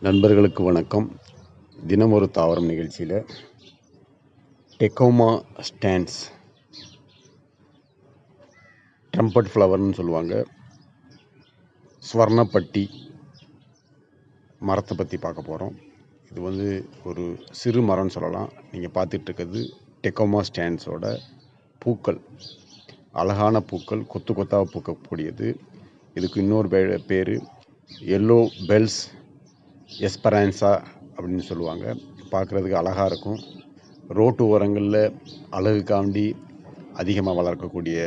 நண்பர்களுக்கு வணக்கம். தினம் ஒரு தாவரம் நிகழ்ச்சியில் டெக்கோமா ஸ்டான்ஸ் ட்ரம்பட் ஃப்ளவர்னு சொல்லுவாங்க. ஸ்வர்ணப்பட்டி மரத்தை பற்றி பார்க்க போகிறோம் இது வந்து ஒரு சிறு மரம்னு சொல்லலாம். நீங்கள் பார்த்துட்டு இருக்கிறது டெக்கோமா ஸ்டான்ஸோட பூக்கள். அழகான பூக்கள் கொத்து கொத்தாக பூக்கக்கூடியது. இதுக்கு இன்னொரு பே- பேர் எல்லோ பெல்ஸ் எஸ்பரான்ஸா அப்படின்னு சொல்லுவாங்க. பார்க்குறதுக்கு அழகாக இருக்கும். ரோட்டு ஓரங்களில் அழகுக்காண்டி அதிகமாக வளர்க்கக்கூடிய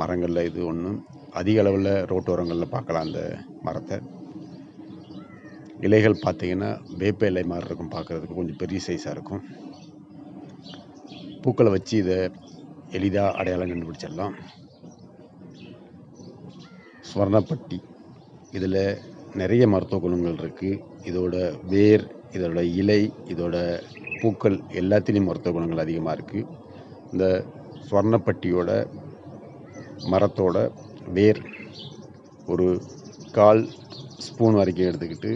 மரங்களில் இது ஒன்று அதிக அளவில் ரோட்டு ஓரங்களில் பார்க்கலாம் அந்த மரத்தை. இலைகள் பார்த்தீங்கன்னா வேப்ப இலை மாதிரி இருக்கும் பார்க்குறதுக்கு. கொஞ்சம் பெரிய சைஸாக இருக்கும். பூக்களை வச்சு இதை எளிதாக அடையாளம் கண்டுபிடிச்சிடலாம். ஸ்வர்ணப்பட்டி இதில் நிறைய மருத்துவ குணங்கள் இருக்குது இதோட வேர் இதோட இலை இதோட பூக்கள் எல்லாத்துலேயும் மருத்துவ குணங்கள் அதிகமாக இருக்குது இந்த ஸ்வர்ணப்பட்டியோட மரத்தோட வேர் ஒரு கால் ஸ்பூன் வரைக்கும் எடுத்துக்கிட்டு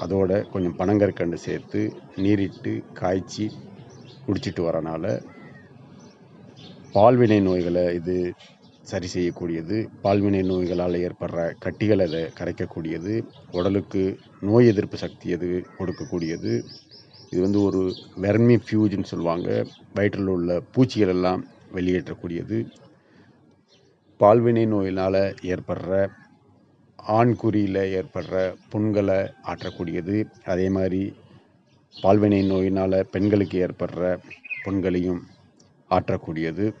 அதோட கொஞ்சம் பனங்கற்கண்டு சேர்த்து நீரிட்டு காய்ச்சி குடிச்சிட்டு வரனால பால்வினை நோய்களை இது சரி செய்யக்கூடியது. பால்வினை நோய்களால் ஏற்படுற கட்டிகளை அதை கரைக்கக்கூடியது. உடலுக்கு நோய் எதிர்ப்பு சக்தி அது கொடுக்கக்கூடியது. இது வந்து ஒரு வெர்மி ஃபியூஜ்னு சொல்லுவாங்க. வயிற்றில் உள்ள பூச்சிகள் எல்லாம் வெளியேற்றக்கூடியது. பால்வினை நோயினால் ஏற்படுற ஆண்குறியில் ஏற்படுற புண்களை ஆற்றக்கூடியது. அதே மாதிரி பால்வினை நோயினால் பெண்களுக்கு ஏற்படுற புண்களையும் ஆற்றக்கூடியது.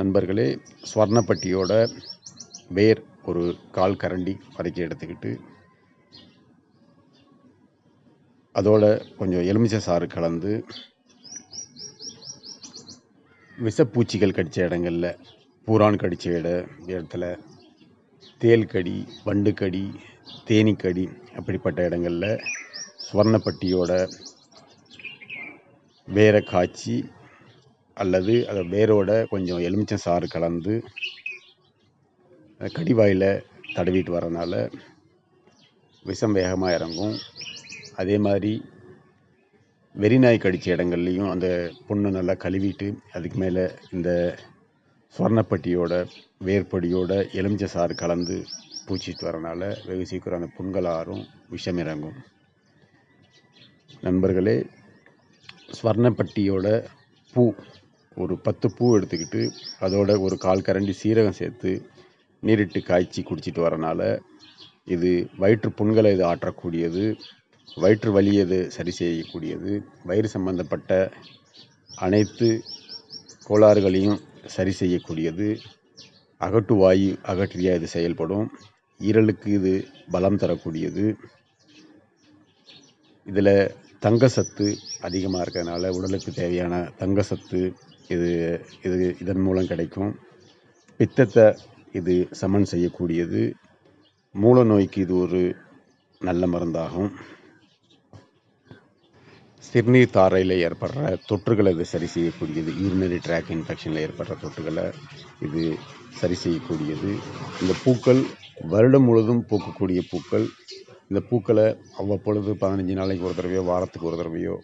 நண்பர்களே ஸ்வர்ணப்பட்டியோட வேர் ஒரு கால் கரண்டி வரைக்கும் எடுத்துக்கிட்டு அதோட கொஞ்சம் எலுமிச்சை சாறு கலந்து விஷப்பூச்சிகள் கடித்த இடங்களில் பூரான் கடித்த இட இடத்துல தேல்கடி கடி வண்டு தேனீக்கடி அப்படிப்பட்ட இடங்களில் ஸ்வர்ணப்பட்டியோட வேரை காய்ச்சி அல்லது அதை வேரோட கொஞ்சம் எலுமிச்சம் சாறு கலந்து கடிவாயில் தடவிட்டு வரனால விஷம் வேகமாக இறங்கும். அதே மாதிரி வெறிநாய் கடித்த இடங்கள்லையும் அந்த புண்ணை நல்லா கழுவிட்டு அதுக்கு மேலே இந்த ஸ்வர்ணப்பட்டியோட வேர்படியோட எலுமிச்சை சாறு கலந்து பூச்சிட்டு வரனால வெகு சீக்கிரம் அந்த புண்கள் ஆறும் விஷம் இறங்கும். நண்பர்களே ஸ்வர்ணப்பட்டியோட பூ ஒரு பத்து பூ எடுத்துக்கிட்டு அதோட ஒரு கால் கரண்டி சீரகம் சேர்த்து நீரிட்டு காய்ச்சி குடிச்சிட்டு வரனால இது வயிற்று புண்களை இது ஆற்றக்கூடியது வயிற்று வலியை இது சரி செய்யக்கூடியது. வயிறு சம்பந்தப்பட்ட அனைத்து கோளாறுகளையும் சரி செய்யக்கூடியது. அகட்டு வாயு அகற்றியாக இது செயல்படும். ஈரலுக்கு இது பலம் தரக்கூடியது. இதில் தங்கச்சத்து அதிகமாக இருக்கிறதுனால உடலுக்கு தேவையான தங்க சத்து இது இது இதன் மூலம் கிடைக்கும். பித்தத்தை இது சமன் செய்யக்கூடியது. மூல நோய்க்கு இது ஒரு நல்ல மருந்தாகும். சிறுநீர் தாரையில் ஏற்படுற தொற்றுகளை இது சரி செய்யக்கூடியது. யூரினரி ட்ராக் இன்ஃபெக்ஷனில் ஏற்படுற தொற்றுகளை இது சரி செய்யக்கூடியது. இந்த பூக்கள் வருடம் முழுதும் பூக்கக்கூடிய பூக்கள் இந்த பூக்களை அவ்வப்பொழுது பதினஞ்சு நாளைக்கு ஒரு தடவையோ வாரத்துக்கு ஒரு தடவையோ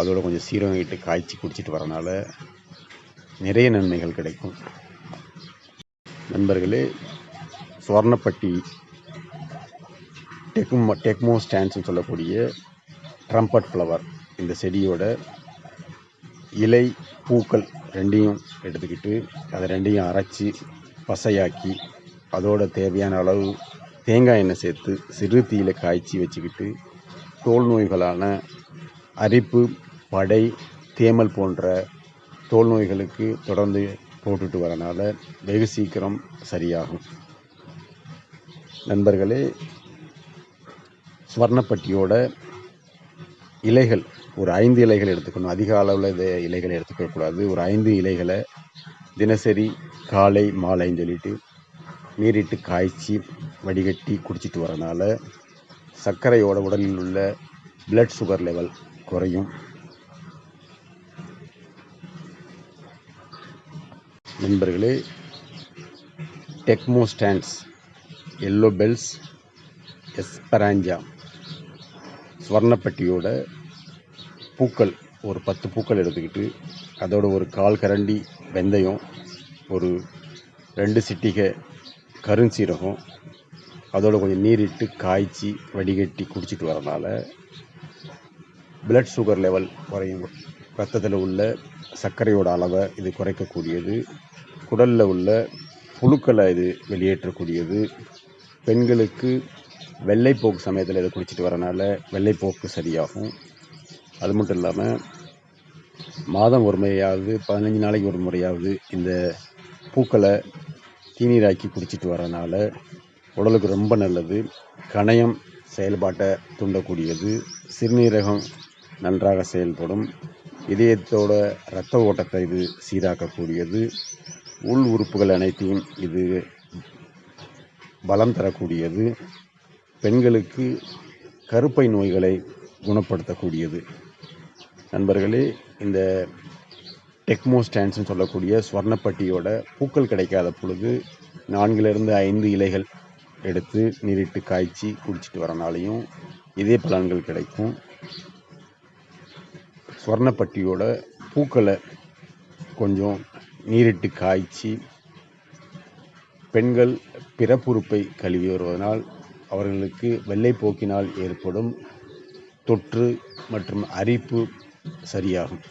அதோட கொஞ்சம் சீரகம் இட்டு காய்ச்சி குடிச்சிட்டு வரனால நிறைய நன்மைகள் கிடைக்கும். நண்பர்களே சுவர்ணப்பட்டி டெக்மோ டெக்மோ ஸ்டான்ஸ்னு சொல்லக்கூடிய ட்ரம்பட் ஃப்ளவர் இந்த செடியோட இலை பூக்கள் ரெண்டையும் எடுத்துக்கிட்டு அதை ரெண்டையும் அரைச்சி பசையாக்கி அதோட தேவையான அளவு தேங்காய் எண்ணெய் சேர்த்து சிறு தீயில காய்ச்சி வச்சுக்கிட்டு தோல் நோய்களான அரிப்பு படை தேமல் போன்ற தோல் நோய்களுக்கு தொடர்ந்து போட்டுட்டு வரனால வெகு சீக்கிரம் சரியாகும். நண்பர்களே ஸ்வர்ணப்பட்டியோட இலைகள் ஒரு ஐந்து இலைகள் எடுத்துக்கணும். அதிக அளவில் இதை இலைகளை எடுத்துக்கக்கூடாது ஒரு ஐந்து இலைகளை தினசரி காலை மாலைன்னு சொல்லிட்டு நீரிட்டு காய்ச்சி வடிகட்டி குடிச்சிட்டு வரனால சர்க்கரையோட உடலில் உள்ள பிளட் சுகர் லெவல் குறையும். நண்பர்களே tecoma stans yellow bells esperanza ஸ்வர்ணப்பட்டியோட பூக்கள் ஒரு பத்து பூக்கள் எடுத்துக்கிட்டு அதோட ஒரு கால் கரண்டி வெந்தயம் ஒரு ரெண்டு சிட்டிகை கருஞ்சீரகம் அதோட கொஞ்சம் நீரிட்டு காய்ச்சி வடிகட்டி குடிச்சிட்டு வரனால பிளட் சுகர் லெவல் குறையும். ரத்தத்தில் உள்ள சர்க்கரையோட அளவை இது குறைக்கக்கூடியது. குடலில் உள்ள புழுக்களை இது வெளியேற்றக்கூடியது. பெண்களுக்கு வெள்ளைப்போக்கு சமயத்தில் இதை குடிச்சிட்டு வரனால வெள்ளைப்போக்கு சரியாகும். அது மட்டும் இல்லாமல் மாதம் ஒரு முறையாவது பதினஞ்சு நாளைக்கு ஒரு முறையாவது இந்த பூக்களை தீநீராக்கி குடிச்சிட்டு வரனால உடலுக்கு ரொம்ப நல்லது. கணையம் செயல்பாட்டை தூண்டக்கூடியது. சிறுநீரகம் நன்றாக செயல்படும். இதயத்தோட இரத்த ஓட்டத்தை இது சீராக்கக்கூடியது. உள் உறுப்புகள் அனைத்தையும் இது பலம் தரக்கூடியது. பெண்களுக்கு கருப்பை நோய்களை குணப்படுத்தக்கூடியது. நண்பர்களே இந்த டெக்மோ ஸ்டாண்ட்ஸ்னு சொல்லக்கூடிய ஸ்வர்ணப்பட்டியோட பூக்கள் கிடைக்காத பொழுது நான்கிலிருந்து ஐந்து இலைகள் எடுத்து நீரிட்டு காய்ச்சி குடிச்சிட்டு வரனாலையும் இதே பலன்கள் கிடைக்கும். ஸ்வர்ணப்பட்டியோட பூக்களை கொஞ்சம் நீரிட்டு காய்ச்சி பெண்கள் பிறப்புறுப்பை கழுவி வருவதனால் அவர்களுக்கு வெள்ளைப்போக்கினால் ஏற்படும் தொற்று மற்றும் அரிப்பு சரியாகும்.